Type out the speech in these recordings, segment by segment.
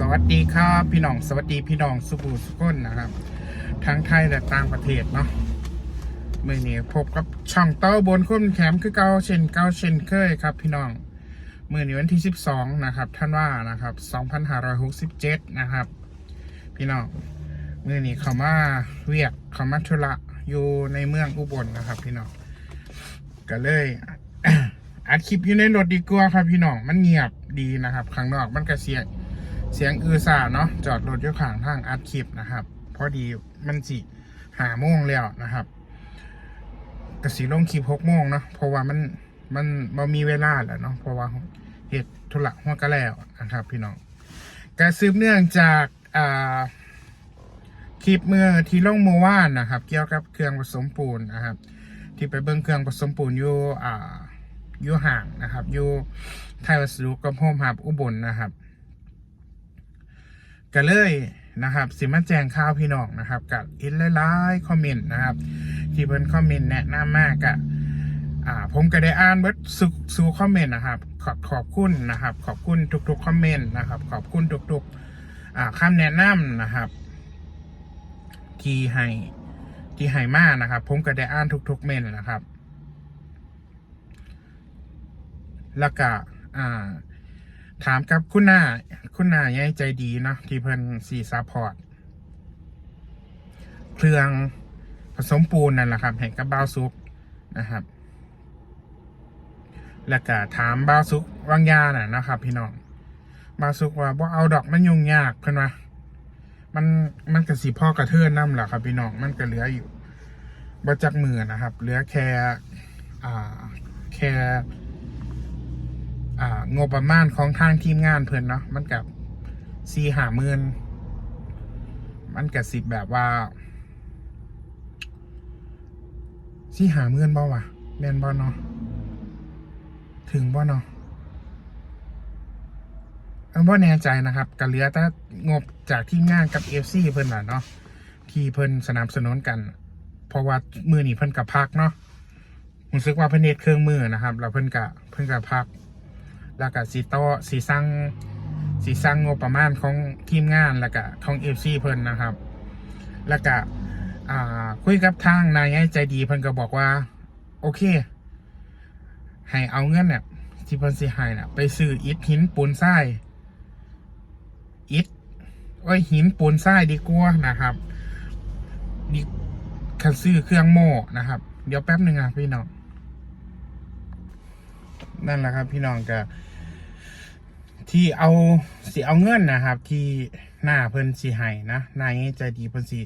สวัสดีครับพี่น้องสวัสดีพี่น้องสุภูสุคนนะครับ ทั้งไทยและต่างประเทศเนาะเมื่อนี้พบกับช่องเต้าบนคุ้นแขมคือเก่าเช่นเก่าเช่นเคยครับ พี่น้องเมื่อนี้วันที่ 12 นะครับท่านว่านะครับ 2567 นะครับ พี่น้องเมื่อนี้เขามาเวียกเขามาธุระอยู่ในเมืองอุบลนะครับ พี่น้องก็เลยอัดคลิปอยู่ในรถดีกว่าครับพี่น้องมันเงียบดีนะครับข้างนอกมันก็เสียง เสียงอือซ่าเนาะจอดรถอยู่ข้างทางอัดคลิปนะครับ พอดีมันสิหาโมงแล้วนะครับกสีลงคลิปหกโมงเนาะเพราะว่ามันมันบ่มีเวลาแล้วเนาะเพราะว่าเหตุธุระหัวก็แล้วนะครับ พี่น้องการซืบเนื่องจากอ่าคลิปเมื่อที่ลงเมื่อวานนะครับ เกี่ยวกับเครื่องผสมปูนนะครับ ที่ไปเบิ่งเครื่องผสมปูนอยู่อ่าอยู่ห่างนะครับอยู่ไทยวัสดุกับโฮมฮับอุบลนะครับ ก็เลยนะครับสิมาแจงข่าวพี่น้องนะครับ กับอินหลายๆคอมเมนต์นะครับ ที่เพิ่นคอมเมนต์แนะนำมากกะอ่าผมก็ได้อ่านเบิดสู่สู่คอมเมนต์นะครับ ขอบขอบคุณนะครับ ขอบคุณทุกๆคอมเมนต์นะครับ ขอบคุณทุกๆอ่าคำแนะนำนะครับที่ให้ที่ให้มานะครับ ผมก็ได้อ่านทุก ๆ เมนต์นะครับ แล้วก็อ่า ถามกับคุณหน้า คุณหน้าใหญ่ใจดีเนาะที่เพิ่นสีซัพพอร์ต เครื่องผสมปูนนั่นแหละครับให้กับบ้าวซุกนะครับ แล้วก็ถามบ้าวซุกวางยาน่ะนะครับ พี่น้องบ้าวซุกว่าบ่เอาดอกมันยุ่งยากเพิ่นว่ามันมันก็สิพ่อกระเทือนน้ำแหละครับ พี่น้องมันก็เหลืออยู่บ่จักมือนะครับ เหลือแค่อ่าแค่ งบประมาณของทางทีมงานเพิ่อนเนาะมันกับซีหาหมื่นมันกับสิบแบบว่าซีหาหมื่นบ่วะแมนบ่เนาะถึงบ่เนาะเอันบ่แน่ใจนะครับก็เหลือแต่งบจากทีมงานกับเอฟซีเพิ่นล่ะเนาะที่เพิ่นสนับสนุนกัน เพราะว่ามือนี่เพิ่นกับพักเนาะรู้สึกว่าเพิ่นเฮ็ดเครื่องมือนะครับ แล้วเพิ่นกะเพิ่นกับพัก แล้วก็สีโตสีสร้างสีสร้างงบประมาณของทีมงานแล้วก็ของเอฟซีเพิ่นนะครับ แล้วก็คุยกับทางนายให้ใจดีเพิ่นก็บอกว่า โอเค ให้เอาเงินเนี่ยที่เพิ่นสิให้น่ะไปซื้ออิฐหินปูนทรายอิฐโอ้ยหินปูนทรายดีกว่านะครับดีคันซื้อเครื่องโม่นะครับ เดี๋ยวแป๊บหนึ่งอะพี่น้องนั่นแหละครับ พี่น้องก็ ที่เอาสิเอาเงินนะครับ ที่หน้าเพิ่นสีให้นะนายใจดีเพิ่นสี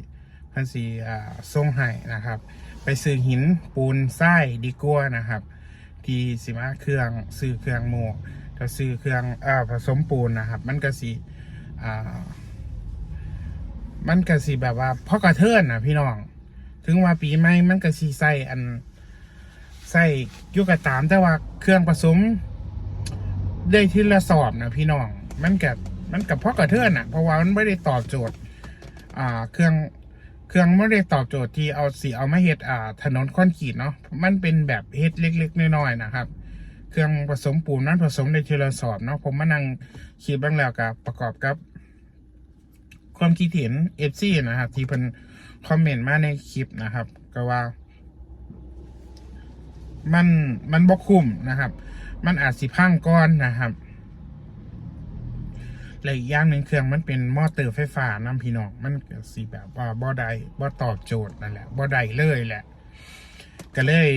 เพิ่นสีอ่าส่งให้นะครับ ไปซื้อหินปูนทรายดีกว่านะครับ ที่สิมาเครื่องซื้อเครื่องโมถ้าซื้อเครื่องเอ่อผสมปูนนะครับ มันก็สิอ่ามันก็สิแบบว่าพอกระเทินนะพี่น้อง ถึงว่าปีใหม่มันก็สิใส่อันใส่ยุกระตามแต่ว่าเครื่องผสม ได้ที่ละสอบนะพี่น้อง มันกับมันกับพ่อกระเทือนอะ เพราะว่ามันไม่ได้ตอบโจทย์ อ่า เครื่อง เครื่องไม่ได้ตอบโจทย์ที่เอาสีเอามาเฮ็ดอ่า ถนนคอนกรีตเนาะ มันเป็นแบบเฮ็ดเล็ก ๆน้อยๆนะครับ เครื่องผสมปูนนั้นผสมได้ทีละสอบเนาะ ผมมานั่งคิดบ้างแล้วกับประกอบกับ ความคิดเห็นเอฟซีนะครับ ที่เพิ่นคอมเมนต์มาในคลิปนะครับ ก็ว่า มัน มันบกคุ้มนะครับ มันอาจสิพังก้อนนะครับและอีกอย่างหนึ่งเครื่องมันเป็นมอเตอร์ไฟฟ้าน้ำพี่น้องมันก็สิแบบว่าบ่ได้บ่ตอบโจทย์นั่นแหละบ่ได้เลยแหละ ก็เลย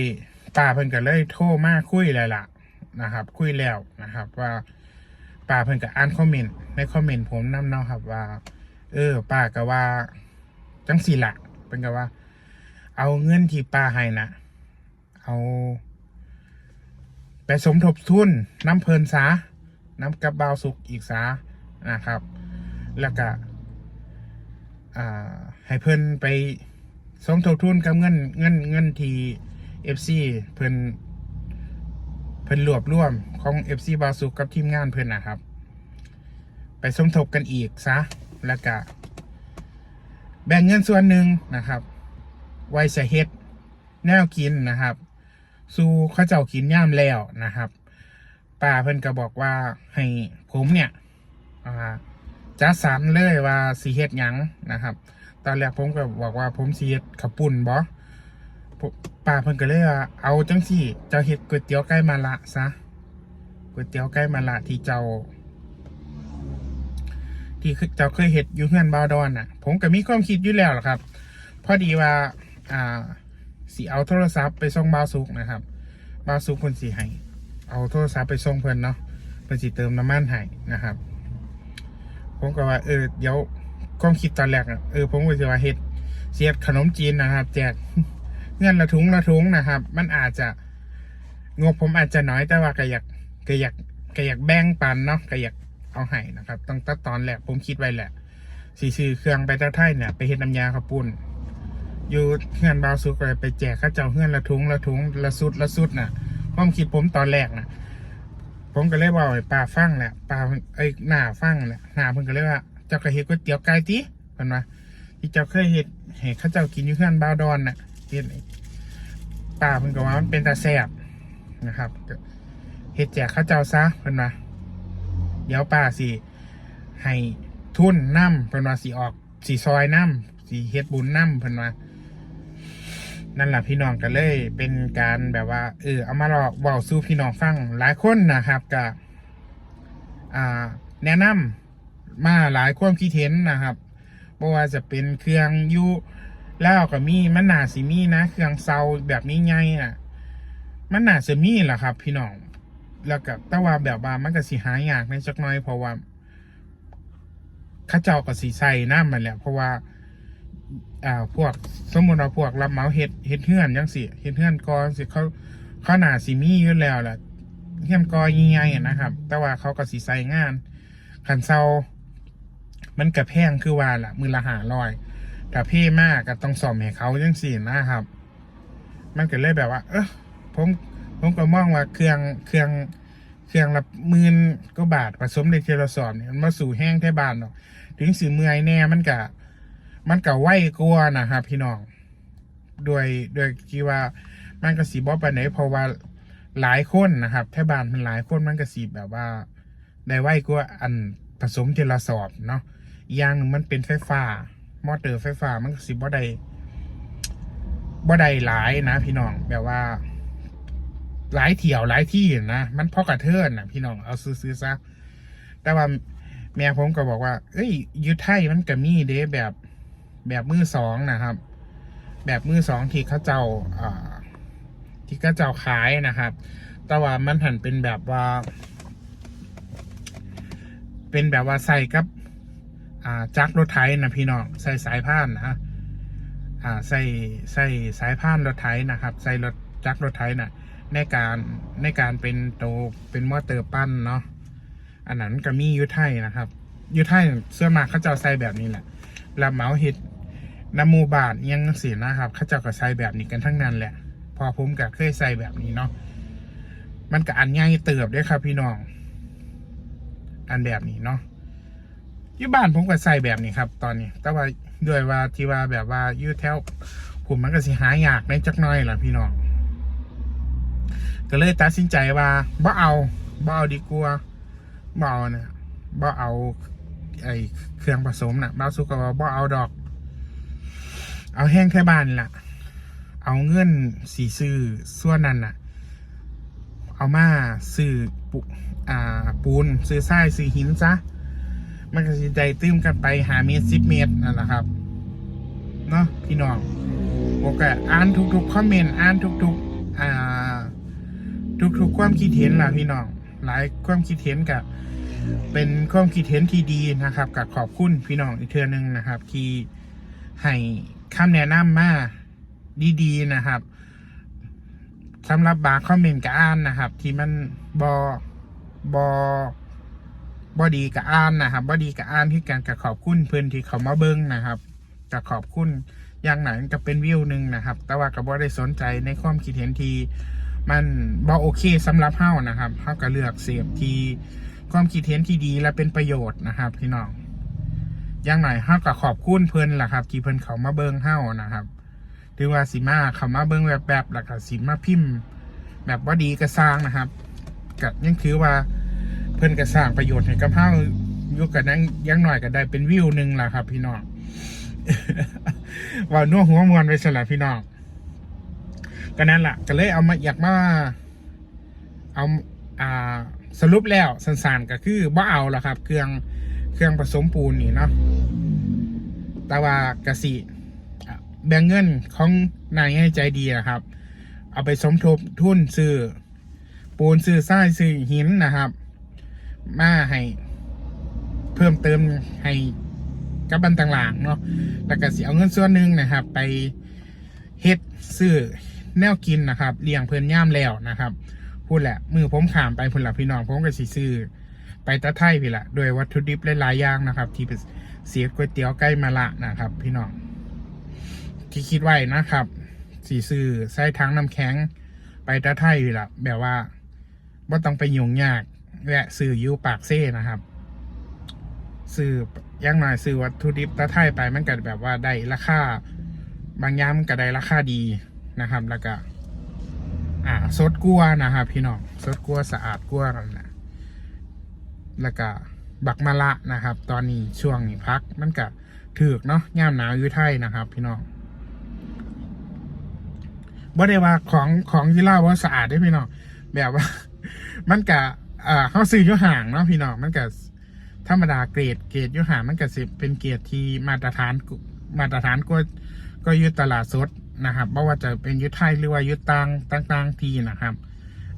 ป้าเพิ่นก็เลยโทรมาคุยเลยล่ะนะครับ คุยแล้วนะครับ ว่าป้าเพิ่นก็อ่านคอมเมนต์ในคอมเมนต์ผมนำเนาะครับว่า เออป้าก็ว่าจังสี่ละเพิ่นก็ว่า เอาเงินที่ป้าให้นะเอา ไปสมทบทุนน้ำเพลินซาน้ำกับบาวสุกอีกซานะครับ แล้วก็ให้เพิ่นไปสมทบทุนกับเงินเงินเงินทีเอฟซีเพิ่นเพิ่นรวบรวมของเอฟซีบาสุกกับทีมงานเพิ่นนะครับ ไปสมทบกันอีกซะแล้วก็แบ่งเงินส่วนหนึ่งนะครับ ไว้ใช้เฮ็ดแนวกินนะครับ สู่ข้าเจ้ากินย่ามแล้วนะครับป้าเพิ่นก็บอกว่าให้ผมเนี่ยอ่าจัดสรรเลยว่าสีเฮ็ดหยังนะครับ ตอนแรกผมก็บอกว่าผมสีเฮ็ดขับปุ่นบอป้าเพิ่นก็เลยว่าเอาจังสี่เจ้าเฮ็ดก๋วยเตี๋ยวไก่มาละซะก๋วยเตี๋ยวไก่มาละที่เจ้า ที่เจ้าเคยเฮ็ดอยู่เฮือนบาวดอนน่ะ ผมก็มีความคิดอยู่แล้วล่ะครับ พอดีว่าอ่า สิเอาโทรศัพท์ไปส่งบาวสุกนะครับบาวสุกเพิ่นสิให้เอาโทรศัพท์ไปส่งเพิ่นเนาะเพิ่นสิเติมน้ำมันให้นะครับ ผมก็ว่าเออเดี๋ยวความคิดตอนแรกเออผมก็จะว่าเฮ็ดเสียดขนมจีนนะครับ แจกเงินละถุงละถุงนะครับ มันอาจจะงบผมอาจจะน้อยแต่ว่าก็อยากก็อยากก็อยากแบ่งปันเนาะก็อยากเอาให้นะครับตั้งแต่ตอนแรกผมคิดไว้แหละสีซื้อเครื่องไปต้าไทยเนี่ยไปเฮ็ดน้ำยาข้าวปุ้น อยู่เฮือนบาวสุกเลยไปแจกข้าเจ้าเฮือนละถุงละถุงละสุดละสุดน่ะความคิดผมตอนแรกน่ะ ผมก็เลยบอกให้ป้าฟังแหละป้าไอ้หน้าฟังแหละหน้าเพิ่นก็เลยว่าเจ้าก็เฮ็ดก๋วยเตี๋ยวไก่ติเพิ่นว่าที่เจ้าเคยเฮ็ดให้เข้าเจ้ากินอยู่เฮือนบาวดอนน่ะเฮ็ดป้าเพิ่นก็ว่ามันเป็นตาแซ่บนะครับเฮ็ดแจกข้าเจ้าซะเพิ่นว่าเดี๋ยวป้าสิให้ทุนนํเพิ่นว่าสิออกสิซอยนํสิเฮ็ดบุญนํเพิ่นว่า นั่นแหละพี่น้องก็เลยเป็นการแบบว่าเออเอามาหลอกบอกสู้พี่น้องฟังหลายคนนะครับกับอ่าแนะนำมาหลายความคิดเห็นนะครับบ่ว่าจะเป็นเครื่องยูแล้วก็มีมันหนาสิมีนะ เครื่องเซาแบบนี้ไงอะ มันหนาจะมีแหละครับ พี่น้องแล้วก็แต่ว่าแบบว่ามันก็สิหายากในจักน้อยเพราะว่าข้าเจ้าก็สิใส่น้ำมันแหละเพราะว่า อ่าพวกสมมติว่าพวกรับเหมาเฮ็ดเฮ็ดเฮือนจังสิเฮ็ดเฮือนกอสิเขาเขาหนาสิมีอยู่แล้วแหละเฮือนกอใหญ่ๆนะครับ แต่ว่าเขาก็สิใส่งานคันเซามันกระแพงคือว่าละมือละหารอยถ้าเพ่มากก็ต้องซ่อมให้เขาจังสินะครับ มันก็เลยแบบว่า เออผมผมก็มองว่าเครื่องเครื่องเครื่องละหมื่นก็บาทผสมในเทลสอบเนี่ยมันมาสู่แห้งแท่บานเนาะถึงสิเมื่อยแน่มันก็ มันก็ไวกลัวนะครับพี่น้องโดยโดยที่ว่ามันก็สีบอไปไหนเพราะว่าหลายคนนะครับแท่บานมันหลายคนมันก็สีแบบว่า ได้ไวกว่าอันผสมเทละสอบเนาะอย่างหนึ่งมันเป็นไฟฟ้ามอเตอร์ไฟฟ้ามันก็สีบ่ได้บ่ได้หลายนะพี่น้องแบบว่า หลายเที่ยวหลายที่นะมันพอกระเทินนะพี่น้องเอาซื้อๆซะแต่ว่าแม่ผมก็บอกว่า เอ้ยยุไทยมันก็มีเด้แบบ แบบมือสองนะครับ แบบมือสองที่เขาเจ้าที่เขาเจ้าขายนะครับ แต่ว่ามันหันเป็นแบบว่า เป็นแบบว่าใส่กับจักรรถไถนะพี่น้องใส่สายพานนะอ่าใส่ใส่สายพานรถไถนะครับ ใส่รถจักรรถไถน่ะในการในการเป็นโตเป็นมอเตอร์ปั้นเนาะอันนั้นก็มียุไทยนะครับยุไทยเสื้อมากเขาเจ้าใส่แบบนี้แหละแล้วเมาเห็ด น้ำมูบาทยังเสียนะครับเขาเจ้าก็ใส่แบบนี้กันทั้งนั้นแหละ พอผมก็เคยใส่แบบนี้เนาะมันก็อันง่ายเติบด้วยครับ พี่น้อง อันแบบนี้เนาะยี่บ้านผมก็ใส่แบบนี้ครับ ตอนนี้ แต่ว่าด้วยว่าที่ว่าแบบว่าอยูแถวผมมันก็สิหายากในจักน้อยล่ะพี่น้องก็เลยตัดสินใจว่าบ่เอาบ่เอาดีกว่าบ่เอาเนี่ยบ่เอาไอเครื่องผสมน่ะบ่าสุกก็ว่าบ่เอาดอก เอาแห้งแค่บานล่ะ เอาเงินสีซื้อส่วนนั้นน่ะ เอามาซื้อปุอ่าปูนซื้อทรายซื้อหินซะ มันก็สิใจตื้มกันไปหาเมตรสิบเมตรนั่นแหละครับ เนาะพี่น้องผมก็อ่านทุกๆคอมเมนต์อ่านทุกๆอ่า ทุกๆความคิดเห็นล่ะพี่น้องหลายความคิดเห็นกับเป็นความคิดเห็นที่ดีนะครับกับขอบคุณพี่น้องอีกเทือนึงนะครับ ที่ให้ คำแนะนำมาดีๆนะครับสำหรับบางคอมเมนต์กับอ่านนะครับ ที่มันบอบอบอดีกับอ่านนะครับบอดีกับอ่านที่การกับขอบคุณเพื่อนที่เขามาเบิ้งนะครับกับขอบคุณอย่างไหนก็เป็นวิวหนึ่งนะครับ แต่ว่าก็บ่ได้สนใจในความคิดเห็นที่มันบอโอเคสำหรับเฮานะครับเฮาก็เลือกเสียบที่ความคิดเห็นที่ดีและเป็นประโยชน์นะครับพี่น้อง อย่างหน่อยเฮาก็ขอบคุณเพิ่นล่ะครับ ที่เพิ่นเขามาเบิ่งเฮานะครับหรือว่าสิมาเขามาเบิ่งแบบแบบแล้วก็สิมาพิมพ์ แบบว่าดีก็สร้างนะครับก็ยังคือว่าเพิ่นก็สร้างประโยชน์ให้กับเฮาอยุกันนั้นยังหน่อยก็ได้เป็นวิวหนึ่งล่ะครับ พี่น้องว่านัวหัวมวนไปสละพี่น้องก็นั่นแหละก็เลยเอามาอยากมาเอาอ่าสรุปแล้วสันๆก็คือบ่เอาละครับ เครื่องเครื่องผสมปูนนี่เนาะ แต่ว่ากสิ แบ่งเงินของนายให้ใจดีนะครับ เอาไปสมทบทุนซื้อปูนซื้อทรายซื้อหินนะครับ มาให้เพิ่มเติมให้กับบันต่างๆเนาะแล้วก็สิเอาเงินส่วนหนึ่งนะครับ ไปเฮ็ดซื้อแนวกินนะครับเลี้ยงเพิ่นย่ามแล้วนะครับ พูดแหละ มือผมขามไปพุ่นละพี่น้องผมก็สิซื้อไปตะไทยพี่ละโดวยวัตถุดิบหลายๆอย่างนะครับ ที่ เสียก๋วยเตี๋ยวไก่มะละนะครับ พี่น้องที่คิดไว้นะครับสีซื้อใส่ถังน้ำแข็ง ไปตะไทยพี่ละแบบว่าว่าต้องไปยุ่งยากแวะซื้ออยูปากเซ่นะครับซื้ออยังหน่อยซื้อวัตถุดิบตะไทยไปมันก็แบบว่าได้ราคาบางอย่างมันก็ได้ราคาดีนะครับ แล้วก็ อ่าสดกลัวนะครับพี่น้องสดกลัวสะอาดกลัวนั่นแหละแล้วก็ บักมะละนะครับ ตอนนี้ช่วงนี้พักมันก็ถือกเนาะย่ามหนาวอยู่ไทยนะครับ พี่น้องบ่ได้ว่าของของยี่ล่าว่าสะอาดได้พี่น้องแบบว่า มันก็อ่าเขาซื้อยู่ห่างเนาะพี่น้องมันก็ธรรมดาเกรดเกรดยู่ห่างมันก็สิเป็นเกรดที่มาตรฐานมาตรฐานก็ก็อยุตลาดสดนะครับไม่ว่าจะเป็นยุไทยหรือว่ายุต่างต่างๆทีนะครับ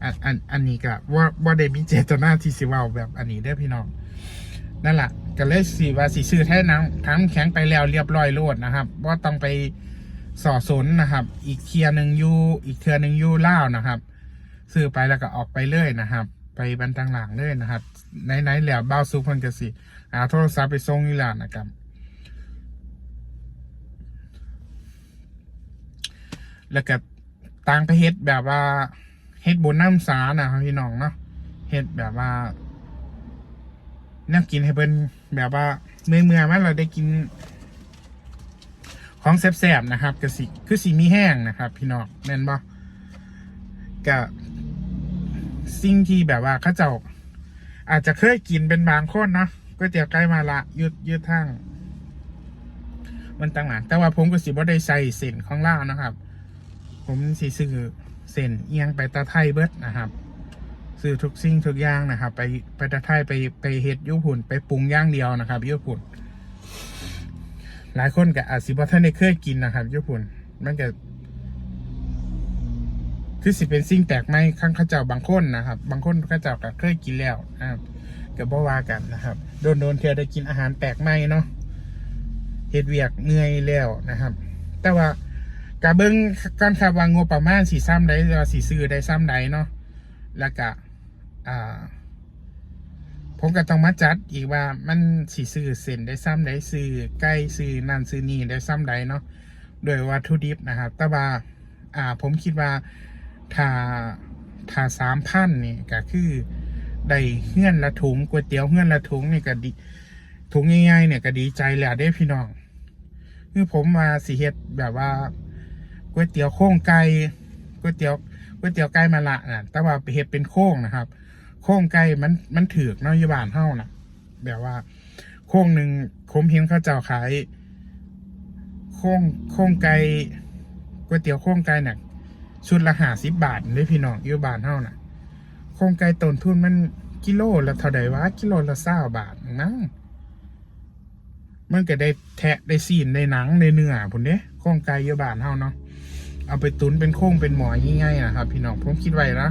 อันอันอันนี้ก็ว่าว่าได้มีเจตนาที่สิว้าแบบอันนี้ได้พี่น้องนั่นแหละก็เลยสีว่าสีซื้อแท้น้ำทั้งแข็งไปแล้วเรียบร้อยโลดนะครับว่าต้องไปสอสนนะครับ อีกเทียหนึ่งยูอีกเทียหนึ่งยูเล่านะครับ ซื้อไปแล้วก็ออกไปเลยนะครับ ไปบรรทางหลังเลยนะครับไหนๆแล้วเบ้าซุปเพิ่นกสิเอาโทรศัพท์ไปส่งนี่แหละนะครับแล้วก็ต่างไปเฮ็ดแบบว่า เฮ็ดบนน้ำสานะครับพี่น้องเนาะเฮ็ดแบบว่าแนวกินให้เพิ่นแบบว่าเมื่อเมื่อมันเราได้กิน ของแซ่บๆนะครับก็สิคือสีมีแห้งนะครับ พี่น้องแม่นบ่ก็สิ่งที่แบบว่าเขาเจ้า อาจจะเคยกินเป็นบางคนเนาะก๋วยเตี๋ยวไก่มาละยืดยืดทั้งมันต่างหากแต่ว่าผมก็สิบ่ได้ใส่เส้นของล่านะครับ ผมสิซื้อ เส้นเอียงไปตะไทยเบิดนะครับซื้อทุกสิ่งทุกอย่างนะครับ ไปไปตะไทยไปไปเฮ็ดอยุพุ่นไปปรุงย่างเดียวนะครับอยุพุ่น หลายคนก็อาจสิบ่ท่านได้เคยกินนะครับอยุพุ่นมันก็คือสิเป็นสิ่งแปลกใหม่ข้างข้าเจ้าบางคนนะครับ บางคนข้าเจ้าก็เคยกินแล้วนะครับก็บ่ว่ากันนะครับโดนโดนเธอได้กินอาหารแปลกใหม่เนาะเฮ็ดเวียกเมื่อยแล้วนะครับ แต่ว่า กะเบิ้งก่อนครับว่างบประมาณสีซ้ำใดหรือสีซื้อได้ซ้ำใดเนาะแล้วก็อ่า ผมก็ต้องมาจัดอีกว่ามันสีซื้อเส้นได้ซ้ำใดซื้อใกล้ซื้อนั่นซื้อนี่ได้ซ้ำใดเนาะโดยวัตถุดิบนะครับแต่ว่าอ่า ผมคิดว่าถ้าถ้าสามพันนี่ก็คือได้เฮื่อนละถุงก๋วยเตี๋ยวเฮื่อนละถุงนี่ก็ดีถุงง่ายๆเนี่ยก็ดีใจแหล้วได้พี่น้องคือผมมาสีเฮ็ดแบบว่า ก๋วยเตี๋ยวโค้งไก่ก๋วยเตี๋ยวก๋วยเตี๋ยวไก่มาละน่ะแต่ว่าเฮ็ดเป็นโค้งนะครับ โค้งไก่มันมันถือกเนาะอยบานเฮาน่ะแบบว่า โค้งหนึ่งผมเห็นเขาเจ้าขายโค้งโค้งไก่ก๋วยเตี๋ยวโค้งไก่น่ะชุดละห้าสิบบาทเลยพี่น้องอยู่บานเฮาน่ะโค้งไก่ต้นทุนมันกิโลละเท่าใดวะกิโลละเศร้าบาทมั้งมันก็ได้แทะได้ซีนได้หนังได้เนื้อผลเนี้ยโครงไก่เยอบานเฮาเนาะ เอาไปตุนเป็นโค้งเป็นหมอง่ายๆนะครับ พี่น้องผมคิดไว้นะ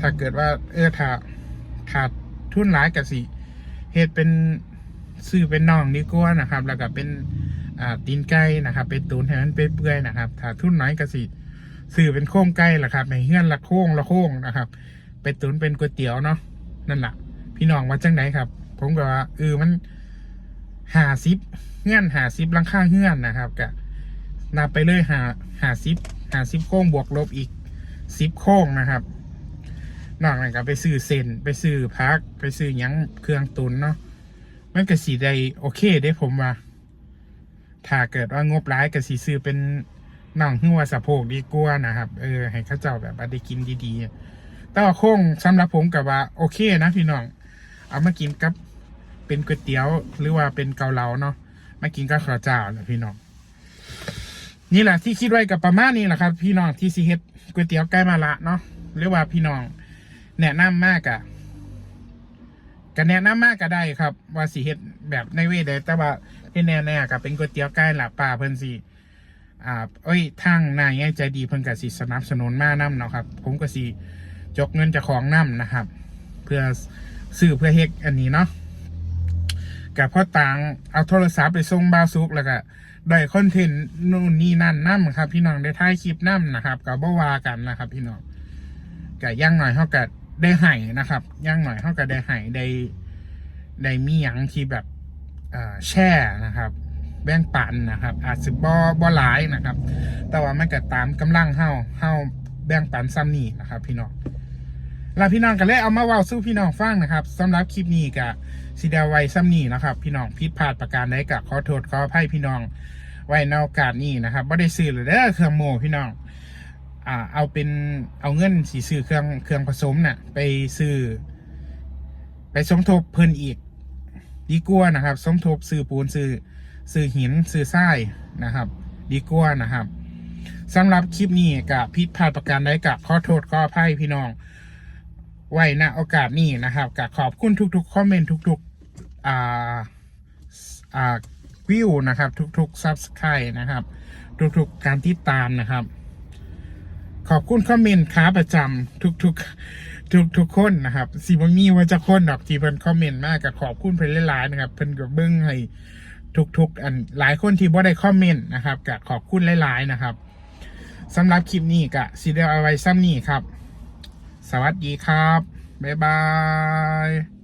ถ้าเกิดว่าเออถ้าถ้าทุนหลายกะสิเฮ็ดเป็นซื้อเป็นน่องดีกว่านะครับ แล้วก็เป็นอ่าตีนไก่นะครับเป็นตุนให้มันเปื่อยๆนะครับ ถ้าทุนน้อยกะสิซื้อเป็นโค้งไก่ละครับในเฮือนละโค้งละโค้งนะครับไปตุนเป็นก๋วยเตี๋ยวเนาะนั่นแหละพี่น้องว่าจังไหนครับ ผมก็ว่าเออมันหาซิปเงื่อนหาซิปลังค่าเงื่อนนะครับกะนับไปเลยหาหาซิป หาซิปโค้งบวกลบอีกซิปโค้งนะครับ นอกนั้นก็ไปซื้อเซนไปซื้อพัก ไปซื้อยังเครื่องตุนเนาะมันก็สีได้โอเคได้ผมว่า ถ้าเกิดว่างบร้ายก็สีซื้อเป็นน่องหัวสะโพกดีกว่านะครับ เออ ให้เข้าเจ้าแบบได้กินดีๆ แต่ว่าโค้งสำหรับผมกับว่า โอเคนะพี่น้อง เอามากินกับเป็นก๋วยเตี๋ยวหรือว่าเป็นเกาเหลาเนาะมากินก็ข้าวเจ้าแหละพี่น้อง นี่แหละที่คิดไว้กับประมาณนี้แหละครับ พี่น้องที่ซีเฮ็ดก๋วยเตี๋ยวไก่มาละเนาะหรือว่าพี่น้อง แนะนำมากอะก็แนะนำมากก็ได้ครับ ว่าสีเฮ็ดแบบในเวทใดแต่ว่าที่แน่ๆก็เป็นก๋วยเตี๋ยวไก่ละป่าเพิ่นสิอ่าเอ้ยทางนายใจดีเพิ่นก็สิสนับสนุนมานํเนาะครับ ผมก็สิจกเงินจากของนํนะครับ เพื่อซื้อเพื่อเฮ็ดอันนี้เนาะกับพ่อต่างเอาโทรศัพท์ไปส่งบ้าซุกแล้วก็ ได้คอนเทนต์นู่นนี่นั่นนั่มครับ พี่น้องได้ถ่ายคลิปนํนะครับก็บ่วากันนะครับ พี่น้องก็ย่างหน่อยเขาก็ได้ไห้นะครับย่างหน่อยเขาก็ได้ไห้ได้ได้มีหยังที่แบบแช่นะครับ แบ่งปันนะครับ อาจจะบ่บ่หลายนะครับ แต่ว่ามันก็ตามกำลังเฮาเฮาแบ่งปันซ้ำนี่นะครับ พี่น้องแล้วพี่น้องก็เลยเอามาเว้าสู้พี่น้องฟังนะครับสำหรับคลิปนี้ก็สิดาไว้ซ้ำนี่นะครับ พี่น้องผิดพลาดประการใดก็ขอโทษขออภัยพี่น้อง ไว้ในโอกาสนี้นะครับบ่ได้ซื้อเลยเด้อเครื่องโม่พี่น้องอ่าเอาเป็นเอาเงินสีซื้อเครื่องเครื่องผสมน่ะไปซื้อไปสมทบเพิ่นอีกดีกว่านะครับ สมทบซื้อปูนซื้อซื้อหินซื้อทรายนะครับ ดีกว่านะครับสำหรับคลิปนี้กับผิดพลาดประการใดกับขอโทษขออภัยพี่น้องไว้ณโอกาสนี้นะครับกับขอบคุณทุกๆคอมเมนต์ทุกๆอ่าอ่า วิวนะครับ ทุกๆซับสไครต์นะครับ ทุกๆการติดตามนะครับ ขอบคุณคอมเมนต์ค้าประจำทุกทุกทุกทุกๆคนนะครับสีบมีว่าจะคนดอกที่เพิ่นคอมเมนต์มากกับขอบคุณเพิ่นหลายๆนะครับ เพิ่นก็เบิ้งให้ทุกๆ อันหลายคนที่บ่ได้คอมเมนต์นะครับก็ขอบคุณหลายๆนะครับสำหรับคลิปนี้ก็สิเดียวเอาไว้ซ้ำนี้ครับ สวัสดีครับ บ๊ายบาย